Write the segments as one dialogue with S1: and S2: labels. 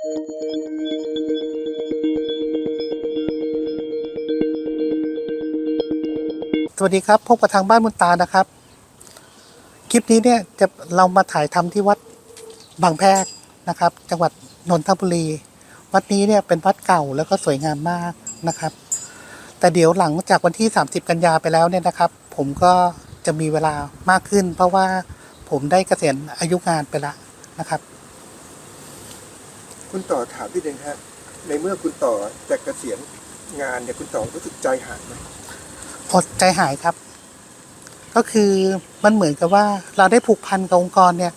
S1: สวัสดีครับพบกับทางบ้านมุนตานะครับ คลิปนี้เนี่ยจะเรามาถ่ายทำที่วัดบางแพรกนะครับ จังหวัดนนทบุรี วัดนี้เนี่ยเป็นวัดเก่าแล้วก็สวยงามมากนะครับ แต่เดี๋ยวหลังจากวันที่ 30 กันยาไปแล้วเนี่ยนะครับ ผมก็จะมีเวลามากขึ้น เพราะว่าผมได้เกษียณอายุงานไปแล้วนะครับ
S2: คุณต่อถามพี่เดงฮะ ในเมื่อคุณต่อจะเกษียณงานเนี่ยคุณต่อรู้สึกใจหายไหม
S1: อดใจหายครับ ก็คือมันเหมือนกับว่าเราได้ผูกพันกับองค์กรเนี่ย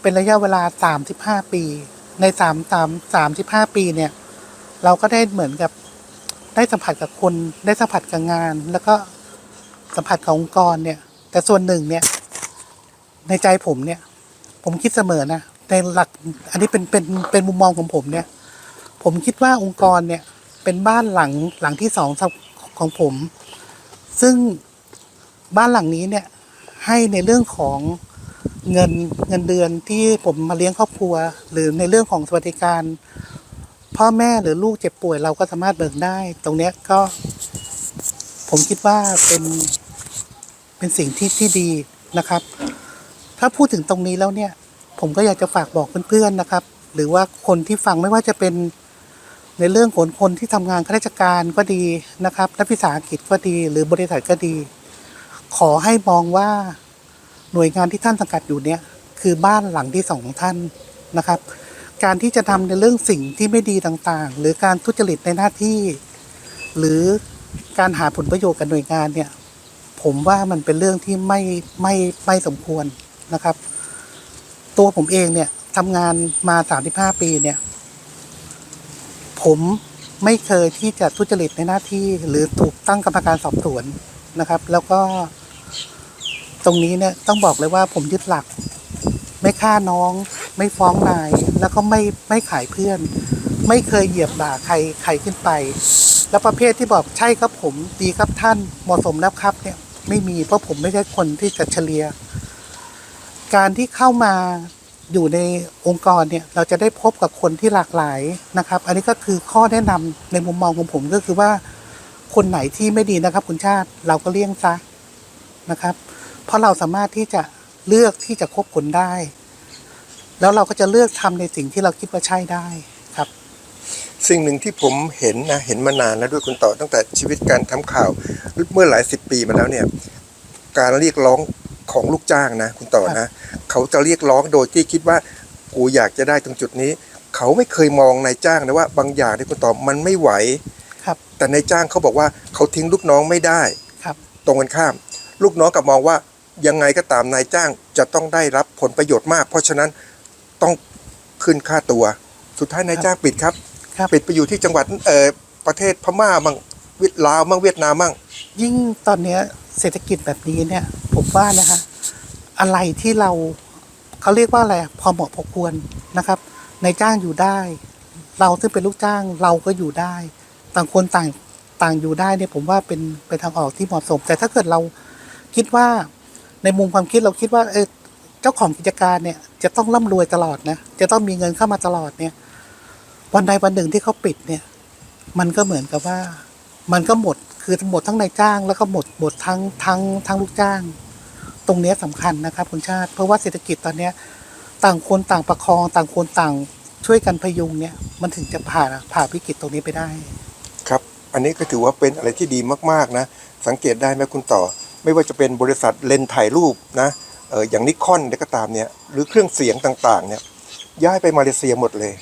S1: เป็นระยะเวลา 35 ปี ใน3 3 35 ปีเนี่ย เราก็ได้เหมือนกับได้สัมผัสกับคนได้สัมผัสกับงาน แล้วก็สัมผัสกับองค์กรเนี่ย แต่ส่วนหนึ่งเนี่ย ในใจผมเนี่ย ผมคิดเสมอนะ ในหลักอันนี้เป็นเป็นเป็นมุมมองของผมเนี่ย ผมคิดว่าองค์กรเนี่ยเป็นบ้านหลังหลังที่สองของผม ซึ่งบ้านหลังนี้เนี่ยให้ในเรื่องของเงินเงินเดือนที่ผมมาเลี้ยงครอบครัว หรือในเรื่องของสวัสดิการ พ่อแม่หรือลูกเจ็บป่วยเราก็สามารถเบิกได้ ตรงเนี้ยก็ ผมคิดว่าเป็นเป็นสิ่งที่ที่ดีนะครับ ถ้าพูดถึงตรงนี้แล้วเนี่ย ผมก็อยากจะฝากบอกเพื่อนๆนะครับ หรือว่าคนที่ฟังไม่ว่าจะเป็นในเรื่องของคนที่ทำงานข้าราชการก็ดีนะครับนักวิสาหกิจก็ดี หรือบริษัทก็ดี ขอให้มองว่าหน่วยงานที่ท่านสังกัดอยู่เนี่ยคือบ้านหลังที่สองของท่านนะครับ การที่จะทำในเรื่องสิ่งที่ไม่ดีต่างๆ หรือการทุจริตในหน้าที่ หรือการหาผลประโยชน์กับหน่วยงานเนี่ย ผมว่ามันเป็นเรื่องที่ไม่ไม่ไม่สมควรนะครับ ตัวผมเองเนี่ยทำงานมา35ปีเนี่ย ผมไม่เคยที่จะทุจริตในหน้าที่ หรือถูกตั้งกรรมการสอบสวนนะครับ แล้วก็ ตรงนี้เนี่ยต้องบอกเลยว่าผมยึดหลัก ไม่ฆ่าน้อง ไม่ฟ้องนาย แล้วก็ไม่ไม่ขายเพื่อน ไม่เคยเหยียบด่าใครใครขึ้นไป แล้วประเภทที่บอกใช่ครับผมดีครับท่านเหมาะสมแล้วครับเนี่ย ไม่มีเพราะผมไม่ใช่คนที่จะเฉลียการที่เข้ามา อยู่ในองค์กรเนี่ยเราจะได้พบกับคนที่หลากหลายนะครับ อันนี้ก็คือข้อแนะนำในมุมมองของผมก็คือว่า คนไหนที่ไม่ดีนะครับ คุณชาติเราก็เลี่ยงซะนะครับ เพราะเราสามารถที่จะเลือกที่จะคบคนได้ แล้วเราก็จะเลือกทำในสิ่งที่เราคิดว่าใช่ได้ครับ
S2: สิ่งหนึ่งที่ผมเห็นนะเห็นมานานแล้วด้วยคุณต่อตั้งแต่ชีวิตการทำข่าวเมื่อหลายสิบปีมาแล้วเนี่ย การเรียกร้อง ของลูกจ้างนะ คุณต่อนะเขาจะเรียกร้องโดยที่คิดว่ากูอยากจะได้ตรงจุดนี้ เขาไม่เคยมองนายจ้างนะว่าบางอย่างที่คุณต่อมันไม่ไหว
S1: ครับ
S2: แต่นายจ้างเขาบอกว่าเขาทิ้งลูกน้องไม่ได้
S1: ครับ
S2: ตรงกันข้าม ลูกน้องกลับมองว่ายังไงก็ตามนายจ้างจะต้องได้รับผลประโยชน์มาก เพราะฉะนั้นต้องขึ้นค่าตัว สุดท้ายนายจ้างปิดครับ
S1: ครับ
S2: ปิดไปอยู่ที่จังหวัดเอ่อประเทศพม่ามั่งเวียดลาวมั่งเวียดนามมั่ง
S1: ยิ่งตอนเนี้ยเศรษฐกิจแบบนี้เนี่ย ผมว่านะฮะอะไรที่เราเขาเรียกว่าอะไรพอเหมาะพอควรนะครับในจ้างอยู่ได้ เราซึ่งเป็นลูกจ้างเราก็อยู่ได้ ต่างคนต่างต่างอยู่ได้เนี่ยผมว่าเป็นเป็นทางออกที่เหมาะสม แต่ถ้าเกิดเราคิดว่าในมุมความคิดเราคิดว่าเออเจ้าของกิจการเนี่ย จะต้องร่ำรวยตลอดนะจะต้องมีเงินเข้ามาตลอดเนี่ย วันใดวันหนึ่งที่เขาปิดเนี่ย มันก็เหมือนกับว่า มันก็หมดคือหมดทั้งนายจ้าง แล้วก็หมดหมดทั้งทั้งทั้งลูกจ้าง ตรงนี้ยสำคัญนะครับคุณชาติ เพราะว่าเศรษฐกิจตอนเนี้ยต่างคนต่างประคองต่างคนต่างช่วยกันพยุงเนี่ยมันถึงจะผ่านผ่าวิกฤตตรงนี้ไปได้
S2: ครับ อันนี้ก็ถือว่าเป็นอะไรที่ดีมากๆนะ สังเกตได้ไหมคุณต่อ ไม่ว่าจะเป็นบริษัทเลนถ่ายรูปนะเอออย่างนิคอนก็ตามเนี่ยหรือเครื่องเสียงต่างๆเนี่ยย้ายไปมาเลเซียหมดเลย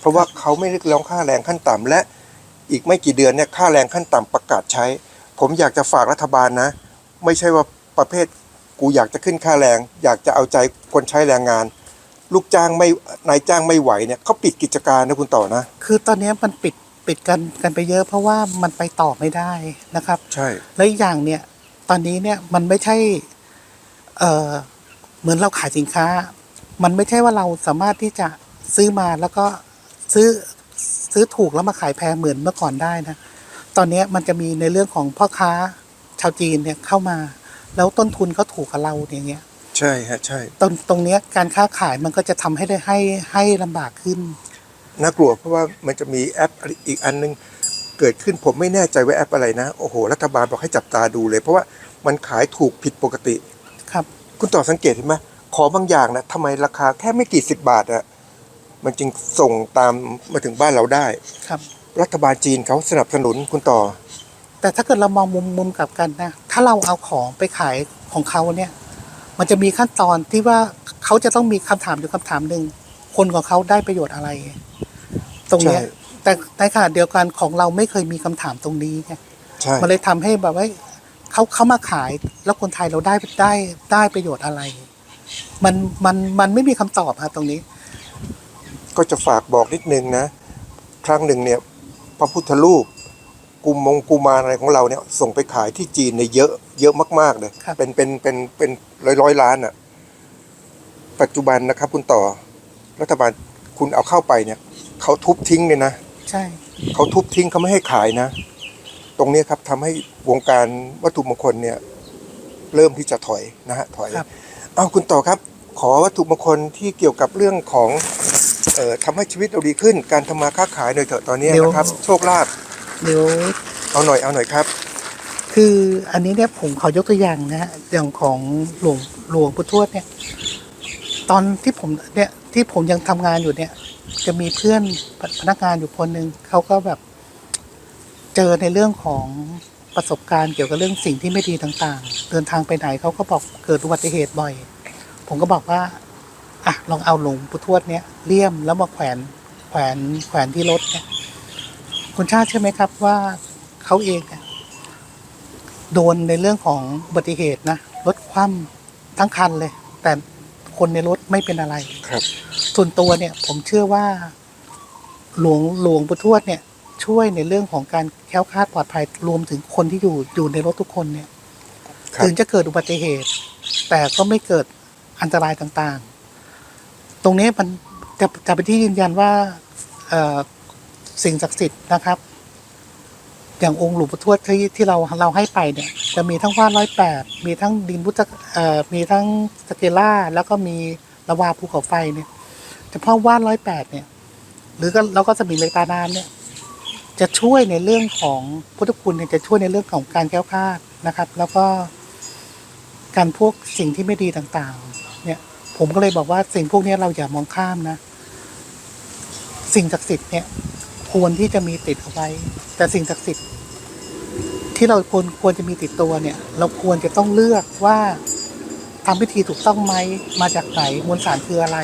S2: เพราะว่าเขาไม่เรียกร้องค่าแรงขั้นต่ำและอีกไม่กี่เดือนเนี่ยค่าแรงขั้นต่ำประกาศใช้ ผมอยากจะฝากรัฐบาลนะ ไม่ใช่ว่าประเภท กูอยากจะขึ้นค่าแรง อยากจะเอาใจคนใช้แรงงาน ลูกจ้างไม่นายจ้างไม่ไหวเนี่ยเขาปิดกิจการนะคุณต่อนะ
S1: คือตอนเนี้ยมันปิดปิดกันกันไปเยอะเพราะว่ามันไปต่อไม่ได้นะครับ
S2: ใช่
S1: และอีกอย่างเนี่ยตอนนี้เนี่ยมันไม่ใช่เออเหมือนเราขายสินค้า มันไม่ใช่ว่าเราสามารถที่จะซื้อมาแล้วก็ซื้อซื้อถูกแล้วมาขายแพงเหมือนเมื่อก่อนได้นะ ตอนนี้มันจะมีในเรื่องของพ่อค้าชาวจีนเนี่ยเข้ามา แล้วต้นทุนเขาถูกกับเราอย่างเงี้ย
S2: ใช่ฮะใช่
S1: ตรงตรงเนี้ยการค้าขายมันก็จะทำให้ได้ให้ให้ลำบากขึ้น
S2: น่ากลัวเพราะว่ามันจะมีแอปอีกอันนึงเกิดขึ้นผมไม่แน่ใจว่าแอปอะไรนะ โอ้โห รัฐบาลบอกให้จับตาดูเลย เพราะว่ามันขายถูกผิดปกติ
S1: ครับ
S2: คุณต่อสังเกตเห็นไหมของบางอย่างนะทำไมราคาแค่ไม่กี่สิบบาทอะมันจึงส่งตามมาถึงบ้านเราได้
S1: ครับ
S2: รัฐบาลจีนเขาสนับสนุนคุณต่อ
S1: แต่ถ้าเกิดเรามองมุมมุมกลับกันนะถ้าเราเอาของไปขายของเขาเนี่ย มันจะมีขั้นตอนที่ว่าเขาจะต้องมีคำถามอยู่คำถามหนึ่งคนของเขาได้ประโยชน์อะไร ตรงเนี้ย
S2: ใช่
S1: แต่ในขณะเดียวกันของเราไม่เคยมีคำถามตรงนี้ไง
S2: ใช่
S1: มันเลยทำให้แบบว่าเขาเขามาขายแล้วคนไทยเราได้ได้ได้ประโยชน์อะไร มันมันมันไม่มีคำตอบครับตรงนี้
S2: ก็จะฝากบอกนิดนึงนะ ครั้งหนึ่งเนี่ย พระพุทธรูป กุมมงกุมารอะไรของเราเนี่ยส่งไปขายที่จีนเนี่ยเยอะเยอะมากๆเลย
S1: ครับ
S2: เป็นเป็นเป็นเป็นร้อยร้อยล้านอะ่ะ ปัจจุบันนะครับ คุณต่อ รัฐบาลคุณเอาเข้าไปเนี่ยเขาทุบทิ้งเลยนะ
S1: ใช่
S2: เขาทุบทิ้งเขาไม่ให้ขายนะ ตรงเนี้ยครับทำให้วงการวัตถุมงคลเนี่ย เริ่มที่จะถอยนะฮะถอย
S1: ครับ
S2: เอาคุณต่อครับ ขอวัตถุมงคลที่เกี่ยวกับเรื่องของ เอ่อทำให้ชีวิตเราดีขึ้น การทำมาค้าขายหน่อยเถอะตอนเนี้ยนะครับ โชคลาภ
S1: เดี๋ยว
S2: เอาหน่อยเอาหน่อยครับ
S1: คืออันนี้เนี่ยผมขอยกตัวอย่างนะฮะอย่างของหลวงหลวงปู่ทวดเนี่ย ตอนที่ผมเนี่ยที่ผมยังทำงานอยู่เนี่ย จะมีเพื่อนพนักงานอยู่คนหนึ่งเขาก็แบบ เจอในเรื่องของประสบการณ์เกี่ยวกับเรื่องสิ่งที่ไม่ดีต่างๆ เดินทางไปไหนเขาก็บอกเกิดอุบัติเหตุบ่อย ผมก็บอกว่าอะลองเอาหลวงปู่ทวดเนี่ยเลี่ยมแล้วมาแขวนแขวนแขวนที่รถเนี่ย คุณชาติใช่ไหมครับว่าเขาเองเนี่ยโดนในเรื่องของอุบัติเหตุนะรถคว่ำทั้งคันเลย แต่คนในรถไม่เป็นอะไร
S2: ครับ
S1: ส่วนตัวเนี่ยผมเชื่อว่าหลวงหลวงปู่ทวดเนี่ย ช่วยในเรื่องของการแคล้วคลาดปลอดภัยรวมถึงคนที่อยู่อยู่ในรถทุกคนเนี่ย
S2: ครับ
S1: ถึงจะเกิดอุบัติเหตุ แต่ก็ไม่เกิดอันตรายต่างๆ ตรงนี้มันจะจะเป็นที่ยืนยันว่าเอ่อ สิ่งศักดิ์สิทธิ์นะครับ อย่างองค์หลวงปู่ทวดที่ที่เราเราให้ไปเนี่ย จะมีทั้งว่านร้อยแปดมีทั้งดินพุทธเอ่อมีทั้งสเกล่าแล้วก็มีละวาภูเขาไฟเนี่ยเฉพาะว่านร้อยแปดเนี่ย หรือก็เราก็จะมีเลตาน้ำเนี่ย จะช่วยในเรื่องของพุทธคุณเนี่ยจะช่วยในเรื่องของการแก้วคาดนะครับ แล้วก็การพวกสิ่งที่ไม่ดีต่างๆ เนี่ย ผมก็เลยบอกว่าสิ่งพวกนี้เราอย่ามองข้ามนะ สิ่งศักดิ์สิทธิ์เนี่ย ควรที่จะมีติดเอาไว้ แต่สิ่งศักดิ์สิทธิ์ที่เราควรควรจะมีติดตัวเนี่ย เราควรจะต้องเลือกว่าทำพิธีถูกต้องไหมมาจากไหนมวลสารคืออะไร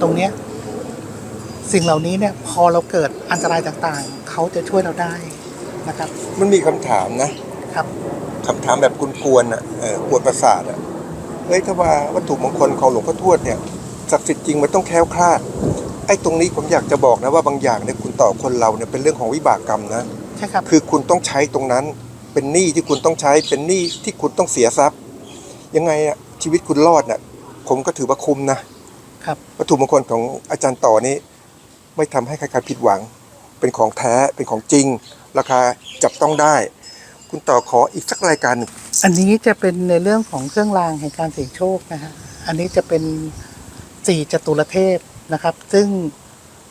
S1: ตรงเนี้ยสิ่งเหล่านี้เนี่ยพอเราเกิดอันตรายต่างๆ เขาจะช่วยเราได้นะครับ
S2: มันมีคำถามนะครับคำถามแบบกวนๆอะเออกวนประสาทอะเฮ้ยถ้าว่าวัตถุมงคลของหลวงพ่อทวดเนี่ยศักดิ์สิทธิ์จริงมันต้องแคล้วคลาด ไอ้ตรงนี้ผมอยากจะบอกนะว่าบางอย่างเนี่ยคุณต่อคนเราเนี่ยเป็นเรื่องของวิบากกรรมนะ
S1: ใช่ครับ
S2: คือคุณต้องใช้ตรงนั้น เป็นหนี้ที่คุณต้องใช้เป็นหนี้ที่คุณต้องเสียทรัพย์ ยังไงอะชีวิตคุณรอดน่ะผมก็ถือว่าคุ้มนะครับวัตถุมงคลของอาจารย์ต่อนี้ ไม่ทำให้ใครๆผิดหวัง เป็นของแท้เป็นของจริง ราคาจับต้องได้ คุณต่อขออีกสักรายการหนึ่ง
S1: อันนี้จะเป็นในเรื่องของเครื่องรางแห่งการเสี่ยงโชคนะฮะอันนี้จะเป็นสี่จตุรเทพ นะครับ ซึ่ง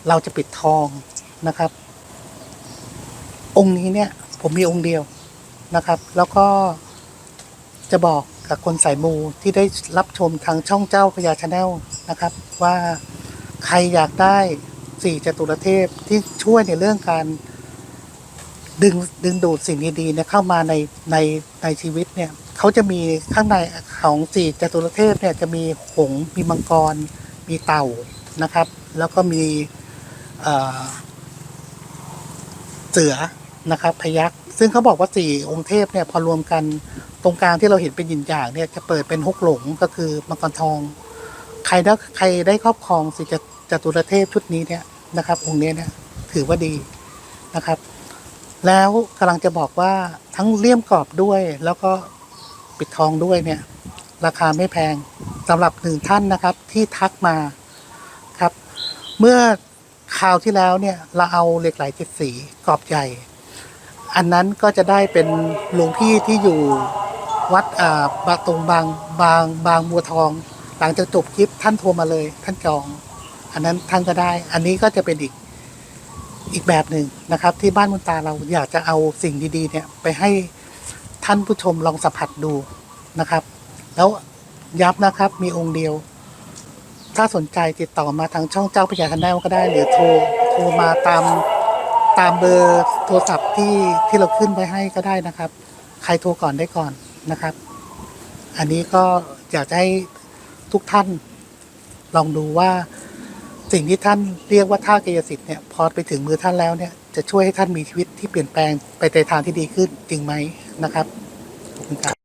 S1: เราจะปิดทองนะครับ องค์นี้เนี่ย ผมมีองค์เดียวนะครับ แล้วก็จะบอกกับคนสายมูที่ได้รับชมทางช่องเจ้าพญาชาแนลนะครับ ว่าใครอยากได้สี่จตุรเทพที่ช่วยในเรื่องการดึงดึงดูดสิ่งดีๆเนี่ยเข้ามาในในในชีวิตเนี่ยเขาจะมีข้างในของสี่จตุรเทพเนี่ยจะมีหงมีมังกร มีเต่า นะครับ แล้วก็มีเสือนะครับพยักซึ่งเขาบอกว่าสี่องค์เทพเนี่ยพอรวมกันตรงกลางที่เราเห็นเป็นหยินหยางเนี่ยจะเปิดเป็นฮกหลงก็คือมังกรทอง ใครได้ใครได้ครอบครองสี่จจตุรเทพชุดนี้เนี่ยนะครับ องค์นี้เนี่ยถือว่าดีนะครับ แล้วกำลังจะบอกว่าทั้งเลี่ยมกรอบด้วย แล้วก็ปิดทองด้วยเนี่ย ราคาไม่แพงสำหรับหนึ่งท่านนะครับ ที่ทักมา เมื่อคราวที่แล้วเนี่ยเราเอาเหล็กไหลเจ็ดสีกรอบใหญ่ อันนั้นก็จะได้เป็นหลวงพี่ที่อยู่วัดอ่าบาตรงบางบางบางบัวทอง หลังจากจบคลิปท่านโทรมาเลย ท่านจอง อันนั้นท่านก็ได้ อันนี้ก็จะเป็นอีกอีกแบบหนึ่งนะครับ ที่บ้านมุนตาเราอยากจะเอาสิ่งดีๆเนี่ยไปให้ท่านผู้ชมลองสัมผัสดูนะครับ แล้วย้ำนะครับมีองค์เดียว ถ้าสนใจติดต่อมาทางช่องเจ้าพญาคันแนลก็ได้ หรือโทรโทรมาตามตามเบอร์โทรศัพท์ที่ที่เราขึ้นไว้ให้ก็ได้นะครับ ใครโทรก่อนได้ก่อนนะครับ อันนี้ก็อยากจะให้ทุกท่านลองดูว่าสิ่งที่ท่านเรียกว่าท่ากายสิทธิ์เนี่ยพอไปถึงมือท่านแล้วเนี่ยจะช่วยให้ท่านมีชีวิตที่เปลี่ยนแปลงไปในทางที่ดีขึ้นจริงไหมนะครับขอบคุณครับ